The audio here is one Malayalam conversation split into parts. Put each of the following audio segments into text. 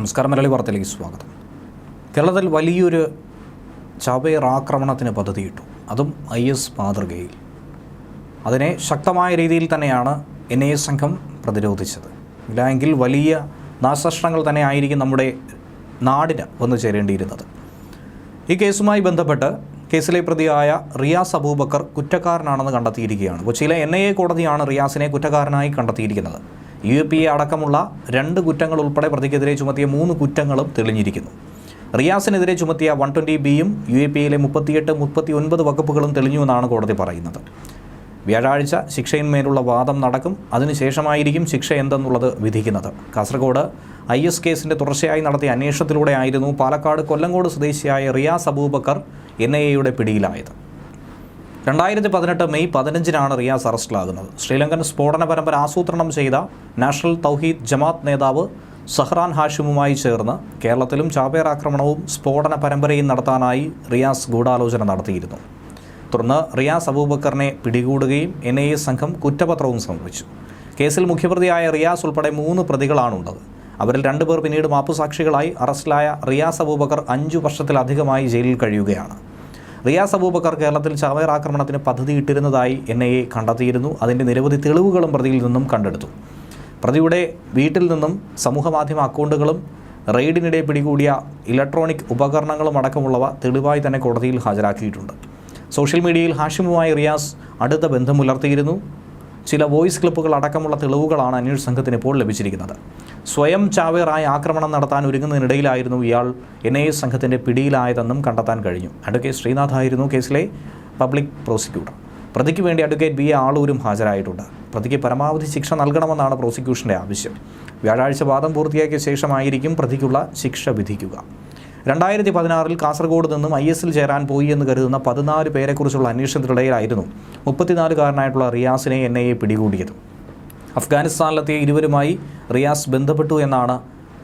നമസ്കാരം മലയാളി വാർത്തയിലേക്ക് സ്വാഗതം. കേരളത്തിൽ വലിയൊരു ചാവേർ ആക്രമണത്തിന് പദ്ധതിയിട്ടു. അതും ഐ എസ് മാതൃകയിൽ. അതിനെ ശക്തമായ രീതിയിൽ തന്നെയാണ് എൻ ഐ എ സംഘം പ്രതിരോധിച്ചത്. ഇല്ലെങ്കിൽ വലിയ നാശനഷ്ടങ്ങൾ തന്നെ ആയിരിക്കും നമ്മുടെ നാടിന് വന്നു ചേരേണ്ടിയിരുന്നത്. ഈ കേസുമായി ബന്ധപ്പെട്ട് കേസിലെ പ്രതിയായ റിയാസ് അബൂബക്കർ കുറ്റക്കാരനാണെന്ന് കണ്ടെത്തിയിരിക്കുകയാണ്. കൊച്ചിയിലെ എൻ ഐ എ കോടതിയാണ് റിയാസിനെ കുറ്റക്കാരനായി കണ്ടെത്തിയിരിക്കുന്നത്. യു പി എ അടക്കമുള്ള രണ്ട് കുറ്റങ്ങൾ ഉൾപ്പെടെ പ്രതിക്കെതിരെ ചുമത്തിയ മൂന്ന് കുറ്റങ്ങളും തെളിഞ്ഞിരിക്കുന്നു. റിയാസിനെതിരെ ചുമത്തിയ വൺ ട്വന്റി ബിയും യു എ പി എയിലെ മുപ്പത്തിയെട്ട് മുപ്പത്തി ഒൻപത് വകുപ്പുകളും തെളിഞ്ഞുവെന്നാണ് കോടതി പറയുന്നത്. വ്യാഴാഴ്ച ശിക്ഷയിന്മേലുള്ള വാദം നടക്കും. അതിനുശേഷമായിരിക്കും ശിക്ഷ എന്തെന്നുള്ളത് വിധിക്കുന്നത്. കാസർഗോഡ് ഐ എസ് കേസിന്റെ തുടർച്ചയായി നടത്തിയ അന്വേഷണത്തിലൂടെ ആയിരുന്നു പാലക്കാട് കൊല്ലങ്കോട് സ്വദേശിയായ റിയാസ് അബൂബക്കർ എൻ ഐ എയുടെ പിടിയിലായത്. രണ്ടായിരത്തി പതിനെട്ട് മെയ് പതിനഞ്ചിനാണ് റിയാസ് അറസ്റ്റിലാകുന്നത്. ശ്രീലങ്കൻ സ്ഫോടന പരമ്പര ആസൂത്രണം ചെയ്ത നാഷണൽ തൗഹീദ് ജമാത്ത് നേതാവ് സഹ്റാൻ ഹാഷിമുമായി ചേർന്ന് കേരളത്തിലും ചാവേർ ആക്രമണവും സ്ഫോടന പരമ്പരയും നടത്താനായി റിയാസ് ഗൂഢാലോചന നടത്തിയിരുന്നു. തുടർന്ന് റിയാസ് അബൂബക്കറിനെ പിടികൂടുകയും എൻ ഐ എ സംഘം കുറ്റപത്രവും സമർപ്പിച്ചു. കേസിൽ മുഖ്യപ്രതിയായ റിയാസ് ഉൾപ്പെടെ മൂന്ന് പ്രതികളാണുള്ളത്. അവരിൽ രണ്ടുപേർ പിന്നീട് മാപ്പുസാക്ഷികളായി അറസ്റ്റിലായ റിയാസ് അബൂബക്കർ അഞ്ചു വർഷത്തിലധികമായി ജയിലിൽ കഴിയുകയാണ്. റിയാസ് അബൂബക്കർ കേരളത്തിൽ ചാവേർ ആക്രമണത്തിന് പദ്ധതിയിട്ടിരുന്നതായി എൻ ഐ എ കണ്ടെത്തിയിരുന്നു. അതിന്റെ നിരവധി തെളിവുകളും പ്രതിയിൽ നിന്നും കണ്ടെടുത്തു. പ്രതിയുടെ വീട്ടിൽ നിന്നും സമൂഹമാധ്യമ അക്കൗണ്ടുകളും റെയ്ഡിനിടെ പിടികൂടിയ ഇലക്ട്രോണിക് ഉപകരണങ്ങളും അടക്കമുള്ളവ തെളിവായി തന്നെ കോടതിയിൽ ഹാജരാക്കിയിട്ടുണ്ട്. സോഷ്യൽ മീഡിയയിൽ ഹാഷിമുമായി റിയാസ് അടുത്ത ബന്ധം പുലർത്തിയിരുന്നു ചില വോയിസ് ക്ലിപ്പുകൾ അടക്കമുള്ള തെളിവുകളാണ് അന്വേഷണ സംഘത്തിന് ഇപ്പോൾ ലഭിച്ചിരിക്കുന്നത്. സ്വയം ചാവേറായി ആക്രമണം നടത്താൻ ഒരുങ്ങുന്നതിനിടയിലായിരുന്നു ഇയാൾ എൻ ഐ എസ് സംഘത്തിന്റെ പിടിയിലായതെന്നും കണ്ടെത്താൻ കഴിഞ്ഞു. അഡ്വക്കേറ്റ് ശ്രീനാഥ് ആയിരുന്നു കേസിലെ പബ്ലിക് പ്രോസിക്യൂട്ടർ. പ്രതിക്ക് വേണ്ടി അഡ്വക്കേറ്റ് ബി എ ആളൂരും ഹാജരായിട്ടുണ്ട്. പ്രതിക്ക് പരമാവധി ശിക്ഷ നൽകണമെന്നാണ് പ്രോസിക്യൂഷന്റെ ആവശ്യം. വ്യാഴാഴ്ച വാദം പൂർത്തിയാക്കിയ ശേഷമായിരിക്കും പ്രതിക്കുള്ള ശിക്ഷ വിധിക്കുക. രണ്ടായിരത്തി പതിനാറിൽ കാസർഗോഡ് നിന്നും ഐ എസിൽ ചേരാൻ പോയി എന്ന് കരുതുന്ന പതിനാല് പേരെക്കുറിച്ചുള്ള അന്വേഷണത്തിനിടയിലായിരുന്നു മുപ്പത്തിനാലുകാരനായിട്ടുള്ള റിയാസിനെ എൻ ഐ എ പിടികൂടിയത്. അഫ്ഗാനിസ്ഥാനിലെത്തിയ ഇരുവരുമായി റിയാസ് ബന്ധപ്പെട്ടു എന്നാണ്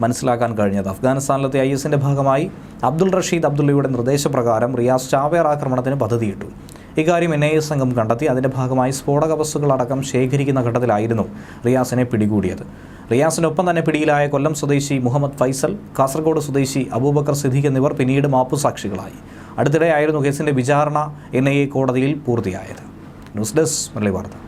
മനസ്സിലാക്കാൻ കഴിഞ്ഞത്. അഫ്ഗാനിസ്ഥാനിലെത്തിയ ഐ എസിന്റെ ഭാഗമായി അബ്ദുൾ റഷീദ് അബ്ദുള്ളയുടെ നിർദ്ദേശപ്രകാരം റിയാസ് ചാവേർ ആക്രമണത്തിന് പദ്ധതിയിട്ടു. ഇക്കാര്യം എൻ ഐ എ സംഘം കണ്ടെത്തി. അതിന്റെ ഭാഗമായി സ്ഫോടക വസ്തുക്കളടക്കം ശേഖരിക്കുന്ന ഘട്ടത്തിലായിരുന്നു റിയാസിനെ പിടികൂടിയത്. റിയാസിനൊപ്പം തന്നെ പിടിയിലായ കൊല്ലം സ്വദേശി മുഹമ്മദ് ഫൈസൽ കാസർഗോഡ് സ്വദേശി അബൂബക്കർ സിദ്ദീഖ് എന്നിവർ പിന്നീട് മാപ്പുസാക്ഷികളായി. അടുത്തിടെയായിരുന്നു കേസിന്റെ വിചാരണ എൻ ഐ എ കോടതിയിൽ പൂർത്തിയായത്. ന്യൂസ് ഡെസ്ക് മുരളി വാർത്ത.